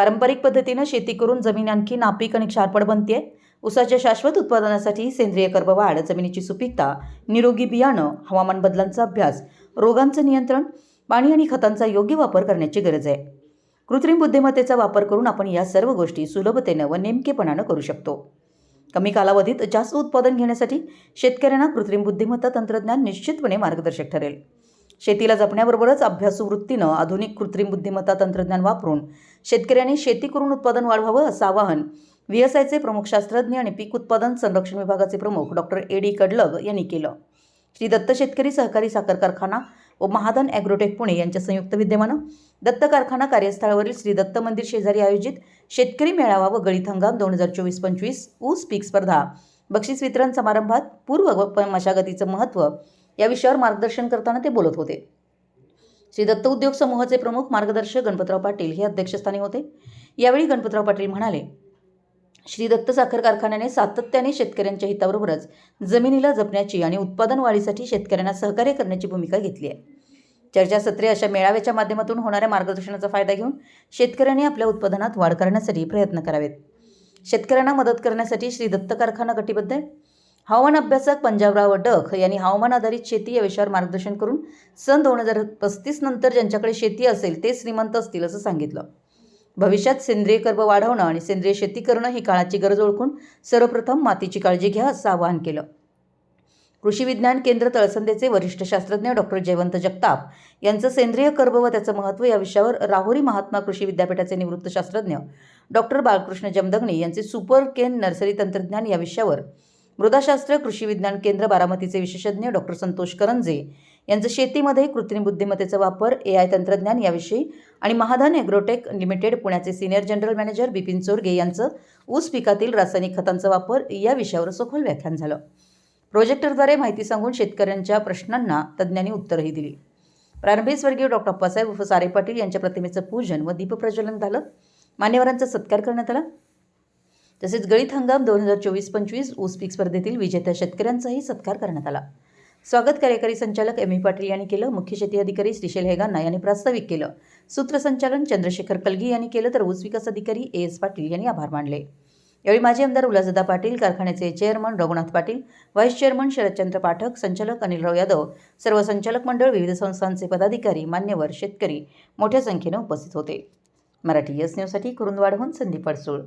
पारंपरिक पद्धतीनं शेती करून जमीन आणखी नापीक आणि क्षारपड बनते ऊसाच्या शाश्वत उत्पादनासाठी सेंद्रिय कर्बवाढ जमिनीची सुपीकता निरोगी बियाणं हवामान बदलांचा अभ्यास रोगांचं नियंत्रण पाणी आणि खतांचा योग्य वापर करण्याची गरज आहे. कृत्रिम बुद्धिमत्तेचा वापर करून आपण या सर्व गोष्टी सुलभतेनं व नेमकेपणानं करू शकतो. कमी कालावधीत जास्त उत्पादन घेण्यासाठी शेतकऱ्यांना कृत्रिम बुद्धिमत्ता तंत्रज्ञान निश्चितपणे मार्गदर्शक ठरेल. शेतीला जपण्याबरोबरच अभ्यासू वृत्तीनं आधुनिक कृत्रिम बुद्धिमत्ता तंत्रज्ञान वापरून शेतकऱ्यांनी शेती करून उत्पादन वाढवावं असं आवाहन व्हीएसआयचे प्रमुख शास्त्रज्ञ आणि पीक उत्पादन संरक्षण विभागाचे प्रमुख डॉक्टर ए डी कडलग यांनी केलं. श्री दत्त शेतकरी सहकारी साखर कारखाना व महाधन ॲग्रोटेक पुणे यांच्या संयुक्त विद्यमानं दत्त कारखाना कार्यस्थळावरील श्री दत्त मंदिर शेजारी आयोजित शेतकरी मेळावा व गळीत हंगाम दोन हजार चोवीस पंचवीस ऊस पीक स्पर्धा बक्षीस वितरण समारंभात पूर्व मशागतीचं महत्त्व या विषयावर मार्गदर्शन करताना ते बोलत होते. श्री दत्त उद्योग समूहाचे प्रमुख मार्गदर्शक गणपतराव पाटील हे अध्यक्षस्थानी होते. यावेळी गणपतराव पाटील म्हणाले श्री दत्त साखर कारखान्याने सातत्याने शेतकऱ्यांच्या हिताबरोबरच जमिनीला जपण्याची आणि उत्पादन वाढीसाठी शेतकऱ्यांना सहकार्य करण्याची भूमिका घेतली आहे. चर्चासत्रे अशा मेळाव्याच्या माध्यमातून होणाऱ्या मार्गदर्शनाचा फायदा घेऊन शेतकऱ्यांनी आपल्या उत्पादनात वाढ करण्यासाठी प्रयत्न करावेत. शेतकऱ्यांना मदत करण्यासाठी श्री दत्त कारखाना कटिबद्ध आहे. हवामान अभ्यासक पंजाबराव डख यांनी हवामान आधारित शेती या विषयावर मार्गदर्शन करून सन दोन हजार पस्तीस नंतर ज्यांच्याकडे शेती असेल ते श्रीमंत असतील असं सांगितलं. भविष्यात सेंद्रिय कर्ब वाढवणं आणि सेंद्रिय शेती करणं ही काळाची गरज ओळखून सर्वप्रथम मातीची काळजी घ्या असं आवाहन केलं. कृषी विज्ञान केंद्र तळसंदेचे वरिष्ठ शास्त्रज्ञ डॉक्टर जयवंत जगताप यांचं सेंद्रिय कर्ब व त्याचं महत्त्व या विषयावर राहुरी महात्मा कृषी विद्यापीठाचे निवृत्त शास्त्रज्ञ डॉक्टर बाळकृष्ण जमदगणी यांचे सुपर केन नर्सरी तंत्रज्ञान या विषयावर मृदाशास्त्र कृषी विज्ञान केंद्र बारामतीचे विशेषज्ञ डॉक्टर संतोष करंजे यांचं शेतीमध्ये कृत्रिम बुद्धिमत्तेचा वापर ए आय तंत्रज्ञान याविषयी आणि महाधन ॲग्रोटेक लिमिटेड पुण्याचे senior general manager Bipin Chorge यांचं ऊस पिकातील रासायनिक खतांचा वापर या विषयावर सखोल व्याख्यान झालं. प्रोजेक्टरद्वारे माहिती सांगून शेतकऱ्यांच्या प्रश्नांना तज्ज्ञांनी उत्तरही दिली. प्रारंभी स्वर्गीय डॉक्टर अप्पासाहेब उर्फ सारे पाटील यांच्या प्रतिमेचं पूजन व दीपप्रज्वलन झालं. मान्यवरांचा सत्कार करण्यात आला. तसेच गळीत हंगाम दोन हजार चोवीस पंचवीस ऊस पीक स्पर्धेतील विजेत्या शेतकऱ्यांचाही सत्कार करण्यात आला. स्वागत कार्यकारी संचालक एम. ई पाटील यांनी केलं मुख्य शेती अधिकारी श्रीशैल हेगांना यांनी प्रास्ताविक केलं. सूत्रसंचालन चंद्रशेखर कलगी यांनी केलं तर ऊस विकास अधिकारी ए. एस. पाटील यांनी आभार मानले. यावेळी माजी आमदार उल्हासदा पाटील कारखान्याचे chairman Raghunath Patil vice chairman Sharadchandra Pathak संचालक अनिलराव यादव सर्व संचालक मंडळ विविध संस्थांचे पदाधिकारी मान्यवर शेतकरी मोठ्या संख्येनं उपस्थित होते. मराठी यस न्यूजसाठी कुरुंदवाडहून संदीप अडसूळ